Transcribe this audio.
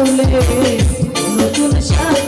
চলে নতুন সাজ